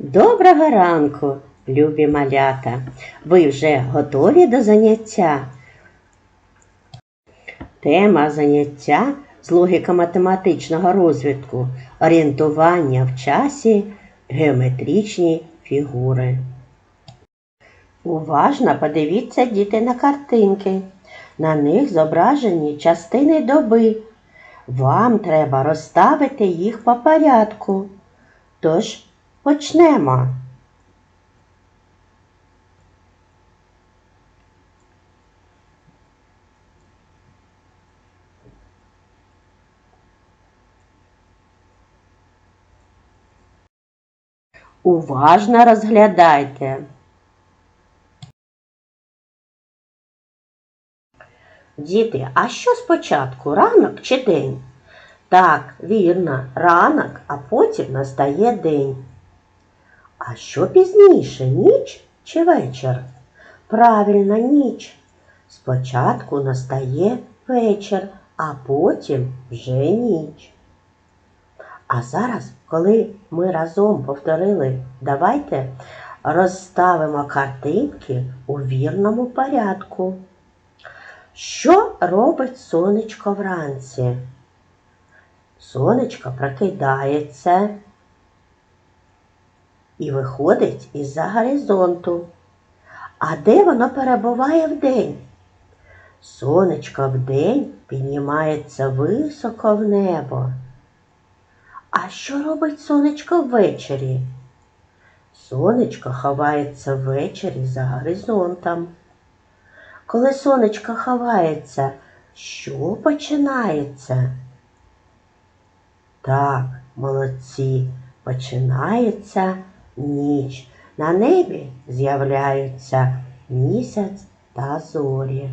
Доброго ранку, любі малята! Ви вже готові до заняття? Тема заняття з логіко-математичного розвитку, орієнтування в часі, геометричні фігури. Уважно подивіться діти на картинки. На них зображені частини доби. Вам треба розставити їх по порядку. Тож почнемо. Уважно розглядайте. Діти, а що спочатку, ранок чи день? Так, вірно, ранок, а потім настає день. А що пізніше, ніч чи вечір? Правильно, ніч. Спочатку настає вечір, а потім вже ніч. А зараз, коли ми разом повторили, давайте розставимо картинки у вірному порядку. Що робить сонечко вранці? Сонечко прокидається і виходить із-за горизонту. А де воно перебуває вдень? Сонечко вдень піднімається високо в небо. А що робить сонечко ввечері? Сонечко ховається ввечері за горизонтом. Коли сонечко ховається, що починається? Так, молодці, починається ніч. На небі з'являються місяць та зорі.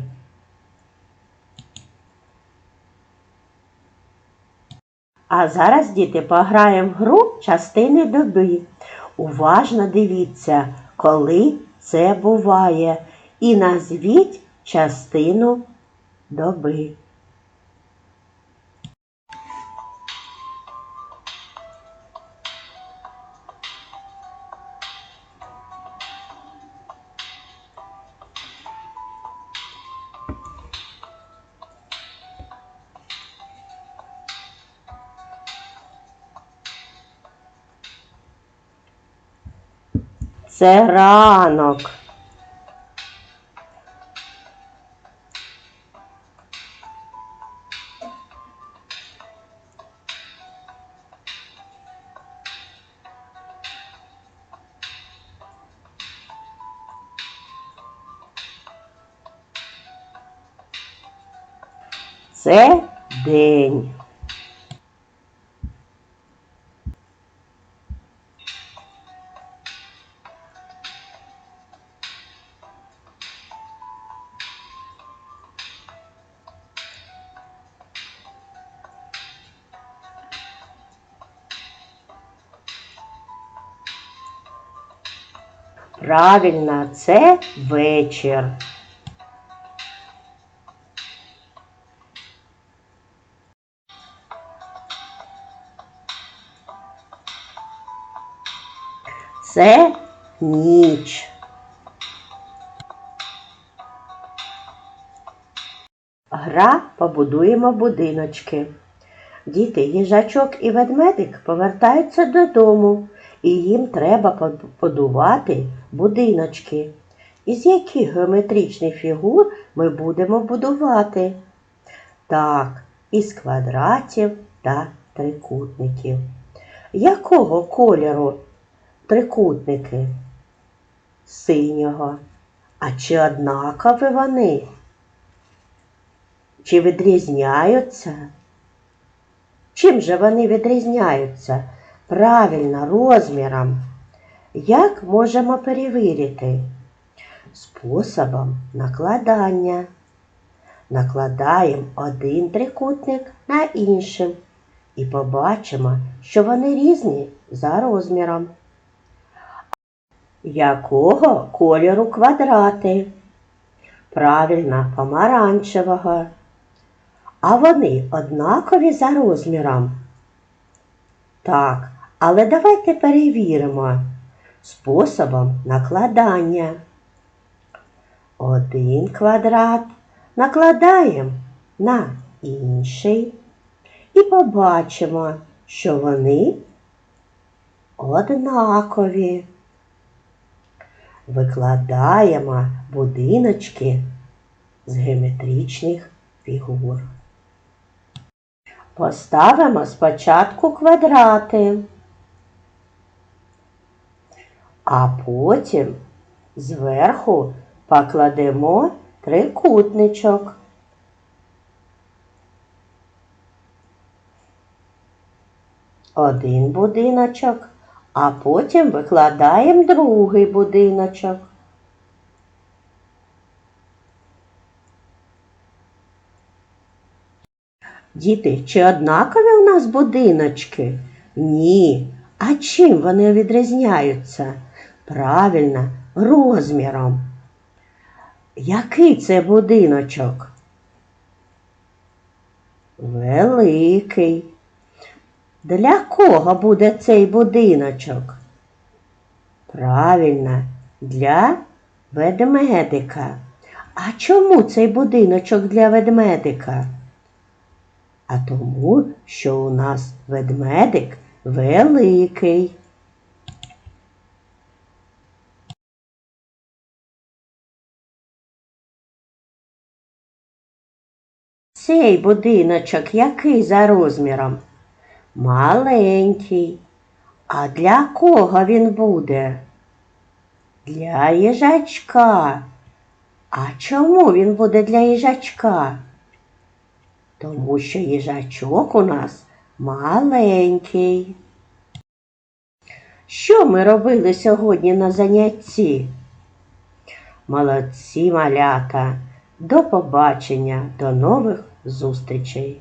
А зараз, діти, пограємо в гру частини доби. Уважно дивіться, коли це буває, і назвіть частину доби. Це ранок. Це день. Правильно, це вечір. Це ніч. Гра побудуємо будиночки. Діти, їжачок і ведмедик повертаються додому, і їм треба побудувати будиночки. Із яких геометричних фігур ми будемо будувати? Так, із квадратів та трикутників. Якого кольору трикутники? Синього. А чи однакові вони? Чи відрізняються? Чим же вони відрізняються? Правильно, розміром. Як можемо перевірити? Способом накладання. Накладаємо один трикутник на іншим і побачимо, що вони різні за розміром. Якого кольору квадрати? Правильно, помаранчевого. А вони однакові за розміром? Так, але давайте перевіримо, способом накладання. Один квадрат накладаємо на інший і побачимо, що вони однакові. Викладаємо будиночки з геометричних фігур. Поставимо спочатку квадрати, а потім зверху покладемо трикутничок. Один будиночок, а потім викладаємо другий будиночок. Діти, чи однакові у нас будиночки? Ні. А чим вони відрізняються? Правильно, розміром. Який це будиночок? Великий. Для кого буде цей будиночок? Правильно, для ведмедика. А чому цей будиночок для ведмедика? А тому, що у нас ведмедик великий. Цей будиночок який за розміром? Маленький. А для кого він буде? Для їжачка. А чому він буде для їжачка? Тому що їжачок у нас маленький. Що ми робили сьогодні на занятті? Молодці малята. До побачення, до нових зустрічей.